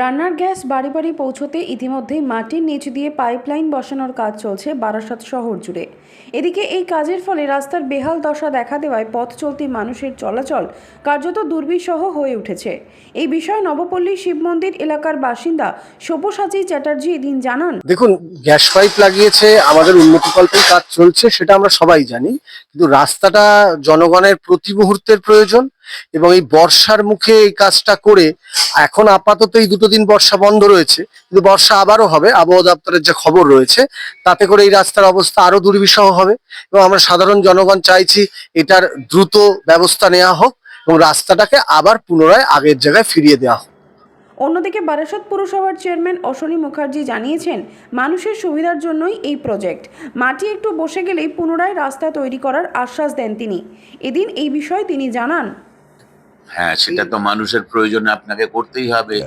রান্নার গ্যাস বাড়ি বাড়ি পৌঁছতে ইতিমধ্যেই মাটির নিচ দিয়ে পাইপলাইন বসানোর কাজ চলছে বারাসত শহর জুড়ে। এদিকে এই কাজের ফলে রাস্তার বেহাল দশা দেখা দেওয়ায় পথ চলতি মানুষের চলাচল কার্যত দুর্বিষহ হয়ে উঠেছে। এই বিষয়ে নবপল্লী শিব মন্দির এলাকার বাসিন্দা সব্যসাচী চ্যাটার্জি এদিন জানান, দেখুন, গ্যাস পাইপ লাগিয়েছে, আমাদের উন্নতিকল্পের কাজ চলছে, সেটা আমরা সবাই জানি। কিন্তু রাস্তাটা জনগণের প্রতি মুহূর্তের প্রয়োজন এবং এই বর্ষার মুখে এই কাজটা করে এখন আপাতত এই দুটো দিন বর্ষা বন্ধ রয়েছে, কিন্তু বর্ষা আবারও হবে, আবহাওয়া দপ্তরের যে খবর রয়েছে, তাতে করে এই রাস্তার অবস্থা আরও দুর্বিষহ হবে এবং আমরা সাধারণ জনগণ চাইছি এটার দ্রুত ব্যবস্থা নেওয়া হোক এবং রাস্তাটাকে আবার পুনরায় আগের জায়গায় ফিরিয়ে দেওয়া হোক। অন্যদিকে বারাসত পুরসভার চেয়ারম্যান অশ্বনী মুখার্জি জানিয়েছেন, মানুষের সুবিধার জন্যই এই প্রজেক্ট। মাটি একটু বসে গেলেই পুনরায় রাস্তা তৈরি করার আশ্বাস দেন তিনি। এদিন এই বিষয়ে তিনি জানান। হ্যাঁ সেটা তো মানুষের প্রয়োজনে আপনাকে করতেই হবে।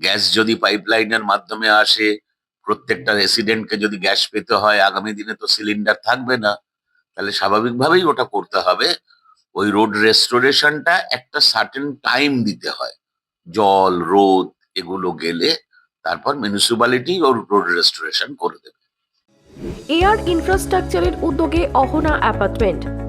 গ্যাস যদি পাইপলাইনের মাধ্যমে আসে প্রত্যেকটা রেসিডেন্টকে যদি গ্যাস পেতে হয় আগামী দিনে তো সিলিন্ডার থাকবে না। তাহলে স্বাভাবিকভাবেই ওটা করতে হবে। ওই রোড রেস্টোরেশনটা একটা সার্টেন টাইম দিতে হয়। জল রোদ এগুলো গেলে তারপর মিউনিসিপ্যালিটি ওর রোড রেস্টোরেশন করে দেবে। এয়ার ইনফ্রাস্ট্রাকচারের উদ্যোগে অহনা অ্যাপার্টমেন্ট।